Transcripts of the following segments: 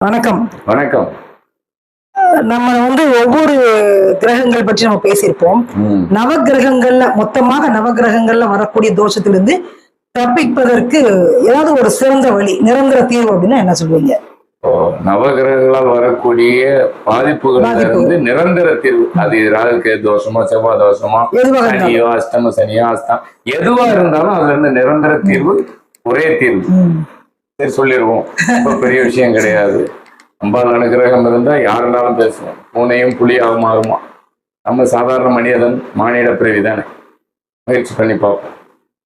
வணக்கம். வணக்கம். நம்ம வந்து ஒவ்வொரு கிரகங்கள் பற்றி நம்ம பேசியிருப்போம். ம். நவகிரகங்கள்ல மொத்தமாக நவகிரகங்கள்ல வரக்கூடிய தோஷத்திலிருந்து தப்பிப்பதற்கு ஏதாவது ஒரு சிறந்த வழி நிரந்தர தீர்வு அப்படின்னா என்ன சொல்லுவீங்க நவகிரகங்களால் வரக்கூடிய பாதிப்புகள் பாதிப்பு. இருந்து நிரந்தர தீர்வு. அது ராகுக்கு தோஷமா செவ்வாய் தோஷமா சனியோ அஷ்டம சனியோ அஸ்தம் எதுவா இருந்தாலும் அதுல இருந்து நிரந்தர தீர்வு ஒரே தீர்வு. சொல்லிடுவோம் ரொம்ப பெரிய விஷயம் கிடையாது. அம்பாள் அனுகிரகம் இருந்தா யாருனாலும் பேசுவோம். பூனையும் புலியாகவும் மாறுமா நம்ம சாதாரண மனிதன் மானிட பிறவி தானே. முயற்சி பண்ணி பார்ப்போம்.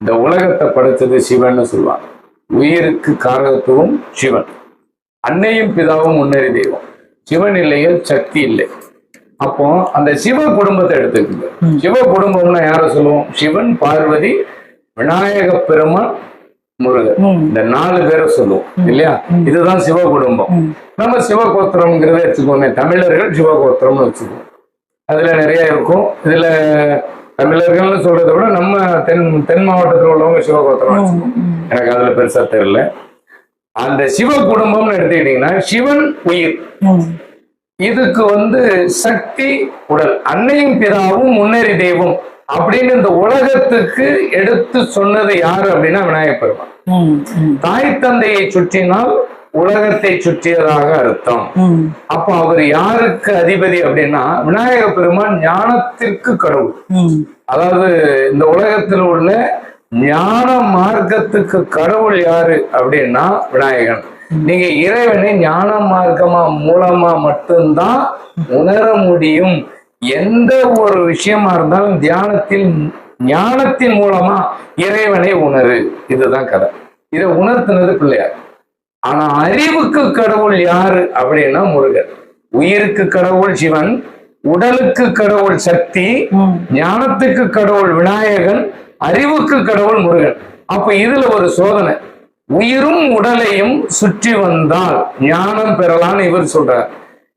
இந்த உலகத்தை படைச்சது சிவன்னு சொல்லுவாங்க. உயிருக்கு காரகத்துவம் சிவன். அன்னையும் பிதாவும் முன்னறி தெய்வம். சிவன் இல்லையே சக்தி இல்லை. அப்போ அந்த சிவ குடும்பத்தை எடுத்துக்கோங்க. சிவ குடும்பம்னா யாரை சொல்லுவோம்? சிவன் பார்வதி விநாயக பெருமாள் முருகன். இந்த நாலு பேரை சொல்லுவோம் இல்லையா? இதுதான் சிவ குடும்பம். நம்ம சிவகோத்திரம்ங்கிறத வச்சுக்கோமே தமிழர்கள் சிவகோத்திரம்னு வச்சுக்குவோம். அதுல நிறைய இருக்கும். இதுல தமிழர்கள்னு சொல்றதை விட நம்ம தென் தென் மாவட்டத்தில் உள்ளவங்க சிவகோத்திரம் வச்சுக்குவோம். எனக்கு அதுல பெருசா தெரியல. அந்த சிவ குடும்பம்னு எடுத்துக்கிட்டீங்கன்னா சிவன் உயிர். இதுக்கு வந்து சக்தி உடல். அன்னையும் பிதாவும் முன்னேறி தெய்வம். அப்படின்னு இந்த உலகத்துக்கு எடுத்து சொன்னது யாரு அப்படின்னா விநாயகப் பெருமான். தாய் தந்தையை சுற்றினால் உலகத்தை சுற்றியதாக அர்த்தம். அப்போ அவர் யாருக்கு அதிபதி அப்படின்னா விநாயக பெருமான் ஞானத்திற்கு கடவுள். அதாவது இந்த உலகத்தில் உள்ள ஞான மார்க்கத்துக்கு கடவுள் யாரு அப்படின்னா விநாயகன் நீங்க இறைவனை ஞான மார்க்கமா மூலமா மட்டும்தான் உணர முடியும் எந்த ஒரு விஷயமா இருந்தாலும் தியானத்தில் ஞானத்தின் மூலமா இறைவனை உணரு. இதுதான் கதை. இதை உணர்த்தினது பிள்ளையார். ஆனா அறிவுக்கு கடவுள் யாரு அப்படின்னா முருகன். உயிருக்கு கடவுள் சிவன் உடலுக்கு கடவுள் சக்தி. ஞானத்துக்கு கடவுள் விநாயகன் அறிவுக்கு கடவுள் முருகன். அப்ப இதுல ஒரு சோதனை. உயிரும் உடலையும் சுற்றி வந்தால் ஞானம் பெறலாம்னு இவர் சொல்றார்.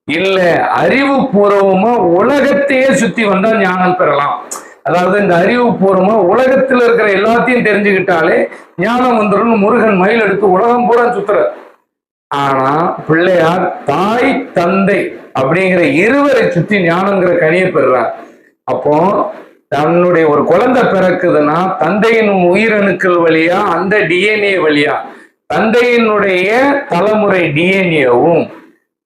இல்ல அறிவு பூர்வமா உலகத்தையே சுத்தி வந்தா ஞானம் பெறலாம். அதாவது இந்த அறிவு பூர்வமா உலகத்துல இருக்கிற எல்லாத்தையும் தெரிஞ்சுக்கிட்டாலே ஞானம் வந்துடும் முருகன் மயில் எடுத்து உலகம் பூரா சுத்துற ஆனா பிள்ளையார் தாய் தந்தை அப்படிங்கிற இருவரை சுத்தி ஞானங்கிற கனியை பெறுறார். அப்போ தன்னுடைய ஒரு குழந்தை பிறக்குதுன்னா தந்தையின் உயிரணுக்கள் வழியா அந்த டிஎன்ஏ வழியா தந்தையினுடைய தலைமுறை டிஎன்ஏவும்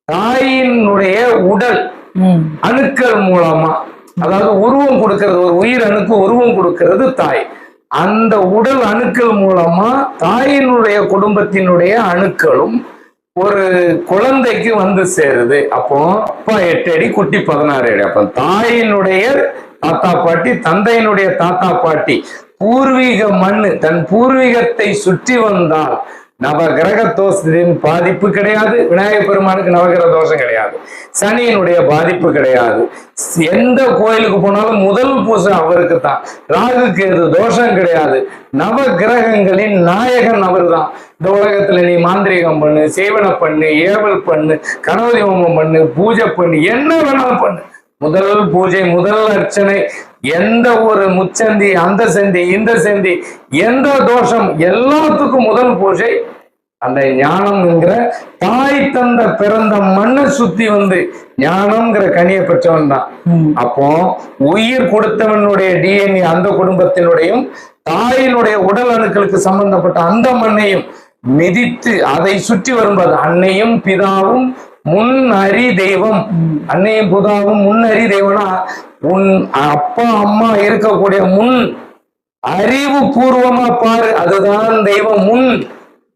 தாயினுடைய உடல். அணுக்கள் மூலமா அதாவது உருவம் கொடுக்கிறது ஒரு உயிர் அணுக்கு உருவம் கொடுக்கிறது தாய். அந்த உடல் அணுக்கள் மூலமா தாயினுடைய குடும்பத்தினுடைய அணுக்களும் ஒரு குழந்தைக்கு வந்து சேருது. அப்போ அப்பா எட்டு அடி குட்டி பதினாறு அடி. அப்ப தாயினுடைய தாத்தா பாட்டி தந்தையினுடைய தாத்தா பாட்டி. பூர்வீக மண்ணு தன் பூர்வீகத்தை சுற்றி வந்தால் நவகிரக தோஷத்தின் பாதிப்பு கிடையாது. விநாயகர் பெருமானுக்கு நவகிரக தோஷம் கிடையாது. சனியினுடைய பாதிப்பு கிடையாது. எந்த கோயிலுக்கு போனாலும் முதல் பூஜை அவருக்கு தான் ராகுக்கு எது தோஷம் கிடையாது. நவ கிரகங்களின் நாயகன் அவர்தான். இந்த உலகத்துல நீ மாந்திரிகம் பண்ணு சேவனை பண்ணு ஏவல் பண்ணு கணவதி ஹோமம் பண்ணு பூஜை பண்ணு என்ன வேணாலும் பண்ணு. முதல் பூஜை முதல் அர்ச்சனை எந்த ஒரு முச்சந்தி அந்த சந்தி இந்த சந்தி எந்த தோஷம் எல்லாத்துக்கும் முதல் பூஜை அந்த ஞானம்ங்கிற தாய் தந்த பிறந்த மண்ணை சுத்தி வந்து ஞானம்ங்கிற கனியை பெற்றவன் தான். அப்போ உயிர் கொடுத்தவனுடைய டிஎன்ஏ அந்த குடும்பத்தினுடையும் தாயினுடைய உடல் அணுக்களுக்கு சம்பந்தப்பட்ட அந்த மண்ணையும் மிதித்து அதை சுற்றி வரும்போது அன்னையும் பிதாவும் முன் அறி தெய்வம் அன்னையும் பிதாவும் முன் அறி தெய்வம்னா உன் அப்பா அம்மா இருக்கக்கூடிய முன் அறிவு பூர்வமா பாரு. அதுதான் தெய்வம். முன்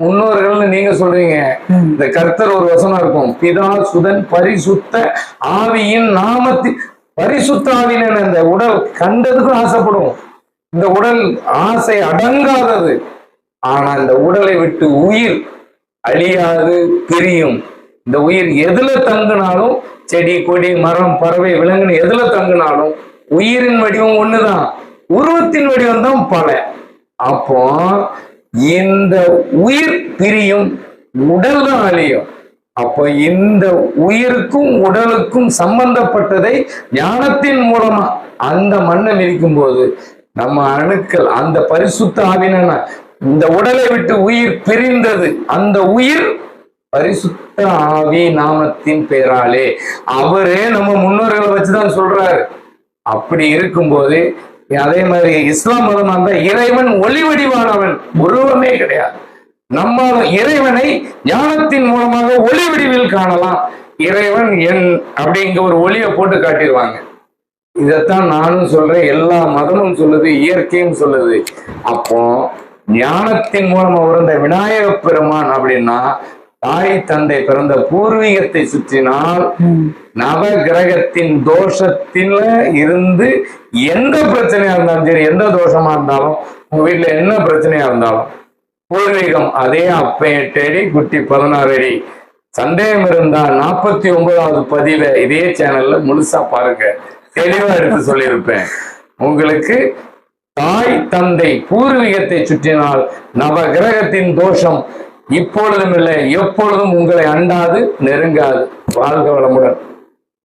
முன்னோர்கள்னு நீங்க சொல்றீங்க. இந்த கர்த்தர் ஒரு வசனம் இருக்கும். பிதா சுதன் பரிசுத்த ஆவியின் நாமத்தில் பரிசுத்த ஆவியின் அந்த உடல் கண்டதுக்கும் ஆசைப்படும். இந்த உடல் ஆசை அடங்காதது. ஆனா இந்த உடலை விட்டு உயிர் அழியாது பிரியும். இந்த உயிர் எதுல தங்குனாலும் செடி கொடி மரம் பறவை விலங்குன்னு எதுல தங்குனாலும் உயிரின் வடிவம் ஒண்ணுதான். உருவத்தின் வடிவம் தான் பல. அப்போ இந்த உயிர் பிரியும் உடல் தான் அழியும். அப்போ இந்த உயிருக்கும் உடலுக்கும் சம்பந்தப்பட்டதை ஞானத்தின் மூலமா அந்த மண்ணை மிதிக்கும் போது நம்ம அணுக்கள் அந்த பரிசுத்த ஆவின இந்த உடலை விட்டு உயிர் பிரிந்தது. அந்த உயிர் பரிசுத்த பரிசுத்த ஆவி நாமத்தின் பெயராலே அவரே நம்ம முன்னோர்களை வச்சுதான் சொல்றாரு. அப்படி இருக்கும்போது அதே மாதிரி இஸ்லாம் மதம் அந்த இறைவன் ஒளி வடிவானவன் உருவமே கிடையாது. நம்ம இறைவனை ஞானத்தின் மூலமாக ஒளி வடிவில் காணலாம். இறைவன் என் அப்படிங்கிற ஒரு ஒளியை போட்டு காட்டிடுவாங்க. இதைத்தான் நானும் சொல்றேன் எல்லா மதமும் சொல்லுது இயற்கையும் சொல்லுது. அப்போ ஞானத்தின் மூலமா பிறந்த விநாயக பெருமான் அப்படின்னா தாய் தந்தை பிறந்த பூர்வீகத்தை சுற்றினால் நவ கிரகத்தின் தோஷத்தில இருந்து எந்த பிரச்சனையா இருந்தாலும் சரி எந்த தோஷமா இருந்தாலும் உங்க வீட்டுல என்ன பிரச்சனையா இருந்தாலும் பூர்வீகம் அதே அப்ப எட்டு அடி குட்டி பதினாறு அடி சந்தேகம் இருந்தா நாற்பத்தி ஒன்பதாவது பதிவை இதே சேனல்ல முழுசா பாருங்க. தெளிவா எடுத்து சொல்லியிருப்பேன். உங்களுக்கு தாய் தந்தை பூர்வீகத்தை சுற்றினால் நவ கிரகத்தின் தோஷம் இப்பொழுதும் இல்லை எப்பொழுதும் உங்களை அண்டாது நெருங்காது. வாழ்க வளமுடன்.